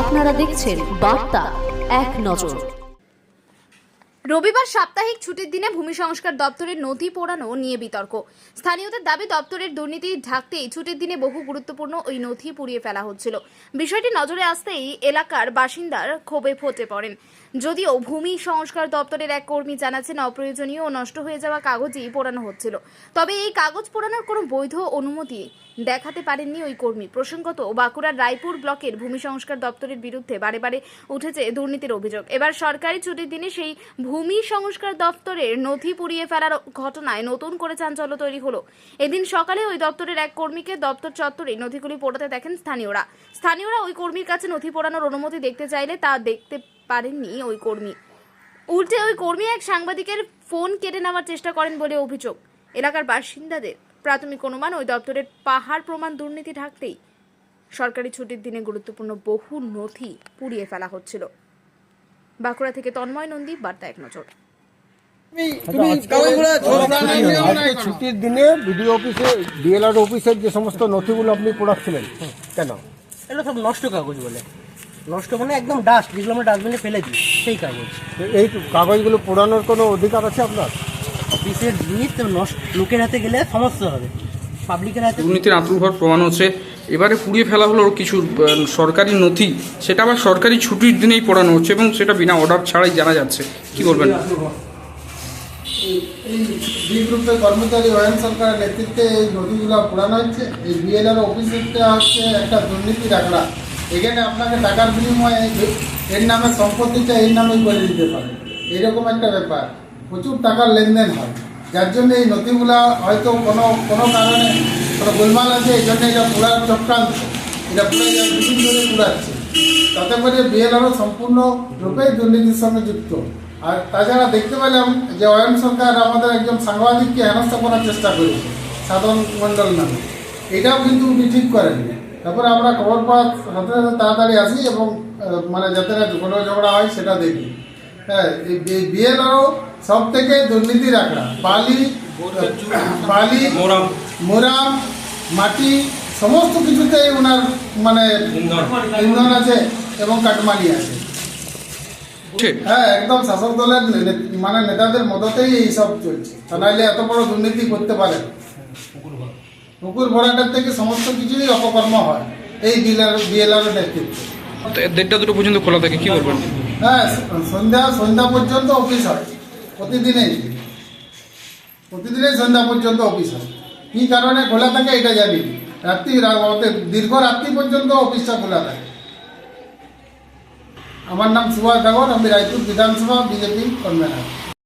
আপনারা দেখছেন বার্তা এক নজর। রবিবার সাপ্তাহিক ছুটির দিনে ভূমি সংস্কার দপ্তরের নথি পোড়ানো নিয়ে বিতর্ক। স্থানীয়দের দাবি, দপ্তরের দুর্নীতি ঢাকতেই ছুটির দিনে বহু গুরুত্বপূর্ণ ওই নথি পুড়িয়ে ফেলা হচ্ছিল। বিষয়টি নজরে আসতেই এলাকার বাসিন্দার ক্ষোভে ফটে পড়েন। যদিও ভূমি সংস্কার দপ্তরের এক কর্মী জানাচ্ছেন, অপ্রয়োজনীয় ও নষ্ট হয়ে যাওয়া কাগজই পোড়ানো হচ্ছিল। তবে এই কাগজ পোড়ানোর কোনো বৈধ অনুমতি দেখাতে পারেননি ওই কর্মী। প্রসঙ্গত, বাঁকুড়ার রায়পুর ব্লকের ভূমি সংস্কার দপ্তরের বিরুদ্ধে বারে বারে উঠেছে দুর্নীতির অভিযোগ। এবার সরকারি ছুটির দিনে সেই ভূমি সংস্কার দপ্তরের নথি পুড়িয়ে ফেলার ঘটনায় নতুন করে চাঞ্চল্য তৈরি হলো। এদিন সকালে ওই দপ্তরের এক কর্মীকে দপ্তর চত্বরে নথিগুলি পোড়াতে দেখেন স্থানীয়রা। স্থানীয়রা ওই কর্মীর কাছে নথি পোড়ানোর অনুমতি দেখতে চাইলে তা দেখতে পারেননি ওই কর্মী। উল্টে ওই কর্মী এক সাংবাদিকের ফোন কেটে নেওয়ার চেষ্টা করেন বলে অভিযোগ। এলাকার বাসিন্দাদের প্রাথমিক অনুমান ওই দপ্তরের পাহাড় প্রমাণ দুর্নীতি ঢাকতেই সরকারি ছুটির দিনে গুরুত্বপূর্ণ বহু নথি পুড়িয়ে ফেলা হচ্ছিল। বাঁকুড়া থেকে তন্ময় নন্দী বার্তা এক নজর। আজকে ছুটির দিনে বিডিও অফিসে ডিএলআর অফিসের যে সমস্ত নথিগুলো আপনি পোড়াচ্ছিলেন কেন? এগুলো সব নষ্ট কাগজ বলে। নষ্ট মানে একদম ডাস্ট যেগুলো আমরা ডাস্টবিনে ফেলে দিই সেই কাগজ এই কাগজগুলো পোড়ানোর কোনো অধিকার আছে আপনার? অফিসের জিনিস তো নষ্ট লোকের হাতে গেলে সমস্যা হবে। পাবলিকের হাতে দুর্নীতির আত্মভাব প্রমাণ হচ্ছে। এবারে পুড়িয়ে ফেলা হলো কিছু সরকারি নথি। সেটা আবার সরকারি ছুটির দিনেই পড়ানো হচ্ছে এবং সেটা বিনা অর্ডার ছাড়াই জানা যাচ্ছে। কি বলবেন? এই বি গ্রুপের কর্মচারী ওয়ান সরকারের নেতৃত্বে এই নদীগুলো পোড়ানো হচ্ছে। এই বিএলআর অফিসটা হচ্ছে একটা দুর্নীতির আখড়া এখানে আপনাকে টাকার বিনিময়ে এর নামে সম্পত্তিটা এর নামেই করে দিতে পারে। এরকম একটা ব্যাপার। প্রচুর টাকার লেনদেন হয়। যার জন্য এই নথিগুলা হয়তো কোনো কোনো কারণে কোনো গোলমাল আছে, এই জন্য এটা পুরার চক্রান্ত। এটা পুরো দুদিন ধরে পুরাচ্ছে তাতে করে বিএলআরও সম্পূর্ণ রূপেই দুর্নীতির সঙ্গে যুক্ত। আর তাছাড়া দেখতে পেলাম যে অয়ন সরকার আমাদের একজন সাংবাদিককে হেনস্থা করার চেষ্টা করেছে, সাধন মণ্ডল নামে। এটাও কিন্তু উনি ঠিক করেননি। তারপরে আমরা খবর সাথে সাথে তাড়াতাড়ি আসি এবং মানে যাতে না কোনো ঝগড়া হয় সেটা দেখি। হ্যাঁ বিএলআরও সব থেকে দুর্নীতি রাখা বালি বালি মোরাম। মাটি সমস্ত কিছুতেই ওনার মানে ইন্ধন। আছে এবং কাটমালি আছে। হ্যাঁ একদম শাসক দলের মানে নেতাদের মদতেই এইসব চলছে। তা নাইলে এত বড় দুর্নীতি করতে পারে। পুকুর ভরাটার থেকে সমস্ত কিছুই অপকর্ম হয়। এই বিএলআর বিএলআর নেতৃত্বে দেড়টা দুটো পর্যন্ত খোলা থাকে কি বলবেন? হ্যাঁ সন্ধ্যা সন্ধ্যা পর্যন্ত অফিস হয়। প্রতিদিনেই। প্রতিদিনই সন্ধ্যা পর্যন্ত অফিস হয়। কী কারণে খোলা থাকে এটা জানি রাত্রি দীর্ঘ রাত্রি পর্যন্ত অফিসটা খোলা থাকে। আমার নাম সুভাষ ডাগর আমি রায়পুর বিধানসভা বিজেপি কনভেনার